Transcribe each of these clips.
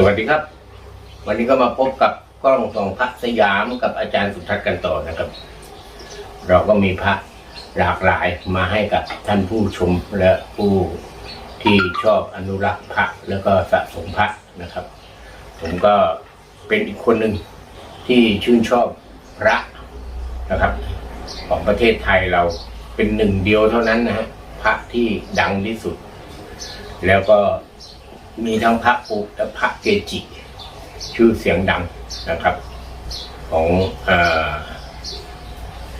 สวัสดีครับ วันนี้ก็มาพบกับกล้องส่องพระสยามกับอาจารย์สุทัศน์กันต่อนะครับ เราก็มีพระหลากหลายมาให้กับท่านผู้ชมและผู้ที่ชอบอนุรักษ์พระแล้วก็สะสมพระนะครับ ผมก็เป็นอีกคนหนึ่งที่ชื่นชอบพระนะครับ ของประเทศไทยเราเป็นหนึ่งเดียวเท่านั้นนะฮะพระที่ดังที่สุด แล้วก็ มีทั้งพระอุและพระเกจิ ชื่อเสียงดังนะครับ ของเอ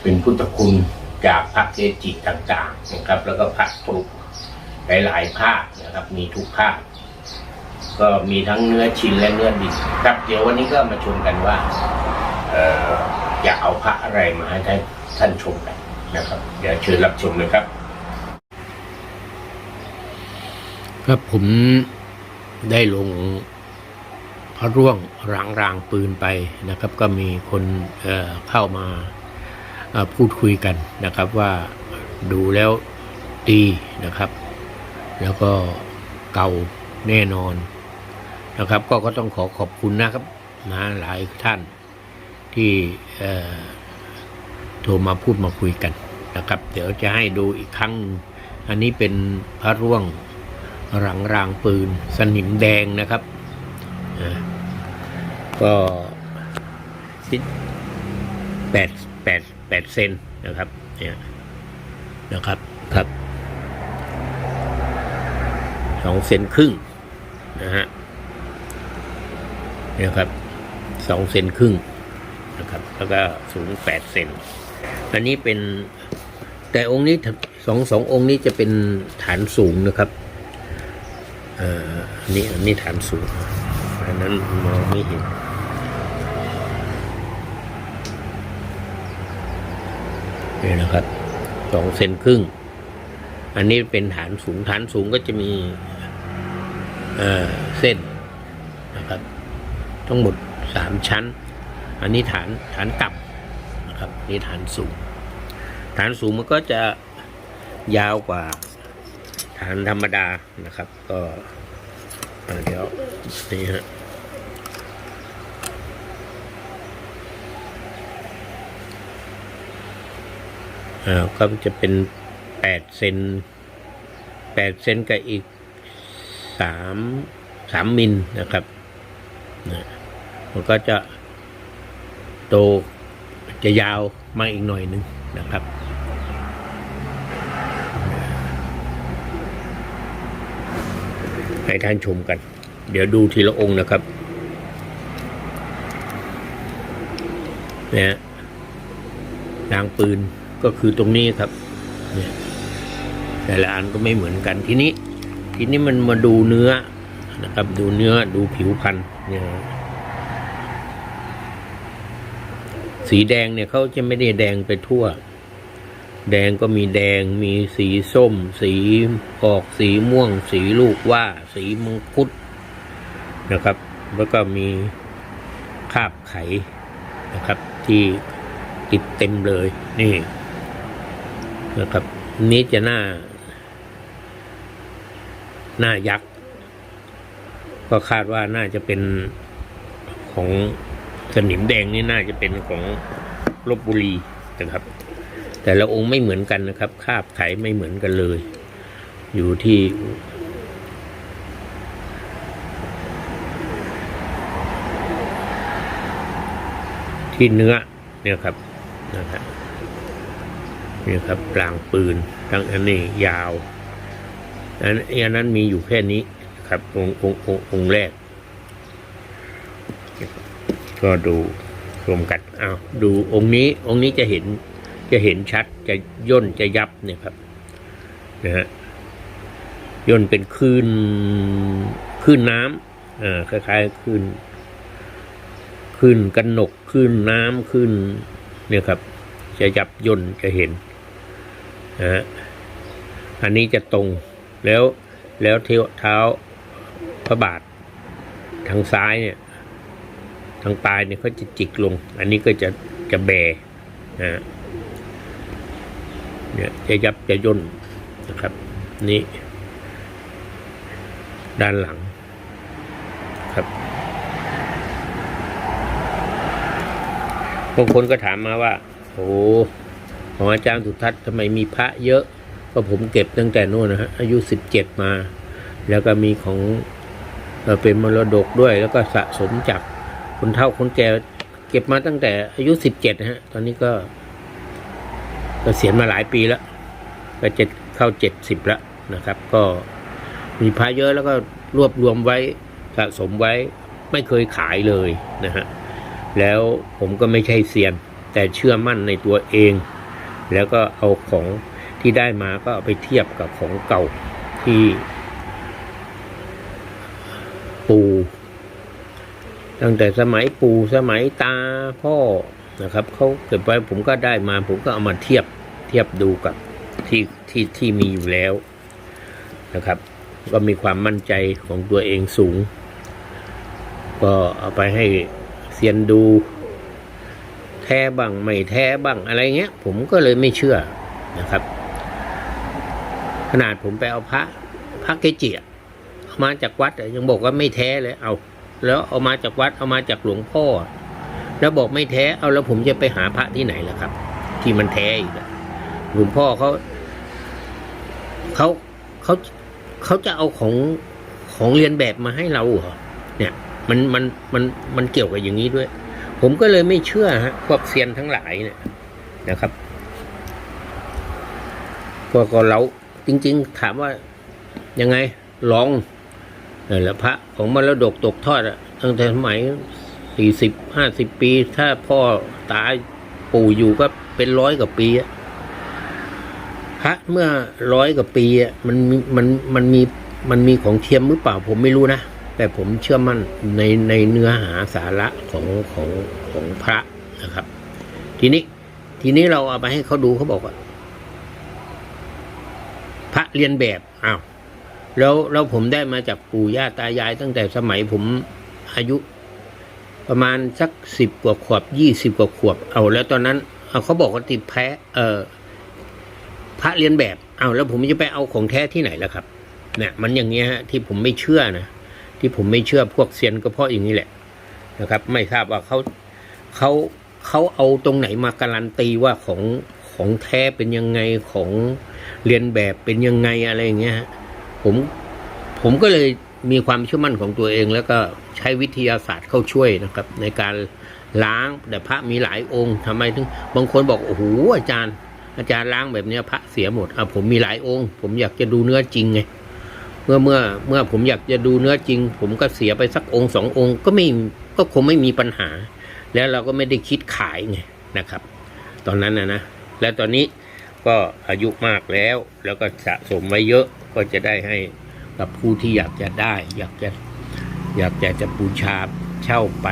เป็นพุทธคุณจากพระเกจิต่างๆนะครับ แล้วก็พระปลุกหลายๆภาคนะครับ มีทุกภาคก็มีทั้งเนื้อชิ้นและเนื้อดิบครับเดี๋ยววันนี้ก็มาชมกันว่าเออยากเอาพระอะไรมาให้ท่านชมกันนะครับ เดี๋ยวเชิญรับชมเลยครับ ครับผม ได้ลงพระร่วงรางรางปืนไปนะครับ ก็มีคนเเข้ามาพูดคุยกันนะครับว่าดูแล้วดีนะครับ แล้วก็เก่าแน่นอนนะครับ ก็ก็ต้องขอขอบคุณนะครับนะหลายท่านที่โทรมาพูดมาคุยกันนะครับ เดี๋ยวจะให้ดูอีกครั้ง อันนี้เป็นพระร่วง หลังรางปืน สนิมแดงนะครับ ก็สิแปดแปดแปดเซนนะครับเนี่ยนะครับครับสองเซนครึ่งนะฮะเนี่ยครับสองเซนครึ่งนะครับ แล้วก็สูงแปดเซนอันนี้เป็นแต่องค์นี้สองสององค์นี้จะเป็นฐานสูงนะครับ อันนี้อันนี้ฐานสูงอันนั้นมองไม่เห็นนี่นะครับสองเซนครึ่ง อันนี้เป็นฐานสูงฐานสูงก็จะมีเส้นนะครับทั้งหมดสามชั้น อันนี้ฐานฐานต่ำนะครับนี่ฐานสูง ฐานสูงมันก็จะยาวกว่า ฐานธรรมดานะครับ ก็เดี๋ยวนี่ฮะอ่าก็จะเป็นแปดเซนแปดเซนกับอีกสามสามมิลนะครับนะมันก็จะโตจะยาวมาอีกหน่อยหนึ่งนะครับ ให้ท่านชมกัน เดี๋ยวดูทีละองค์นะครับเนี่ยนางปืนก็คือตรงนี้ครับแต่ละอันก็ไม่เหมือนกันทีนี้ ทีนี้มันมาดูเนื้อนะครับ ดูเนื้อดูผิวพันธุ์เนี่ยสีแดงเนี่ยเขาจะไม่ได้แดงไปทั่ว แดงก็มีแดงมีสีส้ม สีออกสีม่วง สีลูกว่า สีมังคุดนะครับ แล้วก็มีคราบไขนะครับ ที่ติดเต็มเลยนี่นะครับ นี้จะหน้า หน้ายักษ์ ก็คาดว่าน่าจะเป็นของสนิมแดงนี่น่าจะเป็นของลบบุรีนะครับ แต่ละองค์ไม่เหมือนกันนะครับ คาบไขไม่เหมือนกันเลย อยู่ที่ที่เนื้อเนี่ยครับนะครับนี่ครับปลางปืนทั้งอันนี้ยาวอันอันนั้นมีอยู่แค่นี้ครับองค์องค์องค์องค์แรก ก็ดูรวมกันอ้าวดูองค์นี้องค์นี้จะเห็น จะเห็นชัดจะย่นจะยับเนี่ยครับนะฮะย่นเป็นคลื่นคลื่นน้ำอ่าคล้ายๆคลื่นคลื่นกันหนกคลื่นน้ำคลื่นเนี่ยครับ จะยับย่นจะเห็นนะฮะอันนี้จะตรงแล้วแล้วเท้าเท้าพระบาททางซ้ายเนี่ยทางปลายเนี่ยเขาจะจิกลง อันนี้ก็จะจะแบนะฮะ เนี่ยจะยับจะย่นนะครับ นี่ ด้านหลังครับบางคนก็ถามมาว่า โอ้ของอาจารย์สุทัศน์ทำไมมีพระเยอะ ก็ผมเก็บตั้งแต่นู่นนะฮะอายุสิบเจ็ดมา แล้วก็มีของเป็นมรดกด้วย แล้วก็สะสมจากคนเฒ่าคนแก่เก็บมาตั้งแต่อายุสิบเจ็ดนะฮะ ตอนนี้ก็ เกษียณมาหลายปีแล้ว ก็จะเข้าเจ็ดสิบแล้วนะครับ ก็มีพระเยอะแล้วก็รวบรวมไว้สะสมไว้ไม่เคยขายเลยนะฮะแล้วผมก็ไม่ใช่เซียน แต่เชื่อมั่นในตัวเอง แล้วก็เอาของที่ได้มาก็เอาไปเทียบกับของเก่าที่ปู่ตั้งแต่สมัยปู่สมัยตาพ่อ นะครับเขาเก็บไว้ผมก็ได้มา ผมก็เอามาเทียบเทียบดูกับที่ที่ที่มีอยู่แล้วนะครับ ก็มีความมั่นใจของตัวเองสูง ก็เอาไปให้เซียนดู แท้บ้างไม่แท้บ้างอะไรเงี้ย ผมก็เลยไม่เชื่อนะครับ ขนาดผมไปเอาพระพระเกจิอะเอามาจากวัดยังบอกว่าไม่แท้เลยเอา แล้วเอามาจากวัดเอามาจากหลวงพ่อ แล้วบอกไม่แท้เอาแล้วผมจะไปหาพระที่ไหนล่ะครับ ที่มันแท้อีกอะหลวงพ่อเขาเขาเขาเขาจะเอาของของเรียนแบบมาให้เราเหรอเนี่ย มันมันมันมันเกี่ยวกับอย่างนี้ด้วย ผมก็เลยไม่เชื่อฮะพวกเซียนทั้งหลายเนี่ยนะครับก็ก็เราจริง ๆ ถามว่ายังไงลองเออแล้วพระของมรดกตกทอดอะตั้งแต่สมัย สี่สิบห้าสิบปี ถ้าพ่อตายปู่อยู่ก็เป็นร้อยกว่าปีอะพระเมื่อร้อยกว่าปีอะมันมีมันมันมีมันมีของเทียมหรือเปล่าผมไม่รู้นะ แต่ผมเชื่อมั่นในในเนื้อหาสาระของของของพระนะครับ ทีนี้ ทีนี้เราเอาไปให้เขาดูเขาบอกว่า พระเรียนแบบอ้าวแล้วแล้วผมได้มาจากปู่ย่าตายายตั้งแต่สมัยผมอายุ ประมาณสักสิบกว่าขวบยี่สิบกว่าขวบ เอาแล้วตอนนั้นเอาเขาบอกว่าติดแพ้เออพระเรียนแบบเอาแล้วผมจะไปเอาของแท้ที่ไหนล่ะครับเนี่ยมันอย่างเงี้ยฮะที่ผมไม่เชื่อนะที่ผมไม่เชื่อพวกเซียนก็เพราะอย่างนี้แหละนะครับ ไม่ทราบว่าเขาเขาเขาเอาตรงไหนมาการันตีว่าของของแท้เป็นยังไงของเรียนแบบเป็นยังไงอะไรอย่างเงี้ยฮะผมผมก็เลยมีความเชื่อมั่นของตัวเองแล้วก็ ใช้วิทยาศาสตร์เข้าช่วยนะครับ ในการล้างแต่พระมีหลายองค์ทำไมถึงบางคนบอกโอ้โหอาจารย์ อาจารย์ล้างแบบนี้พระเสียหมดอะผมมีหลายองค์ ผมอยากจะดูเนื้อจริงไงเมื่อเมื่อเมื่อผมอยากจะดูเนื้อจริง ผมก็เสียไปสักองค์สององค์ ก็ไม่ก็คงไม่มีปัญหา แล้วเราก็ไม่ได้คิดขายไงนะครับ ตอนนั้นนะนะแล้วตอนนี้ก็อายุมากแล้วแล้วก็สะสมไว้เยอะก็จะได้ให้กับผู้ที่อยากจะได้ อยากจะ อยากจะจะบูชาเช่าไป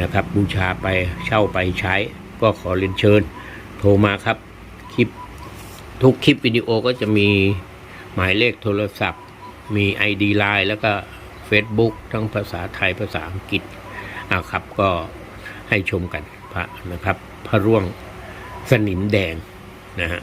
นะครับ บูชาไปเช่าไปใช้ ก็ขอเรียนเชิญ โทรมาครับคลิปทุกคลิปวิดีโอก็จะมีหมายเลขโทรศัพท์ มี ID Line แล้วก็ Facebook ทั้งภาษาไทยภาษาอังกฤษอะครับก็ให้ชมกันพระนะครับ พระร่วงสนิมแดงนะฮะ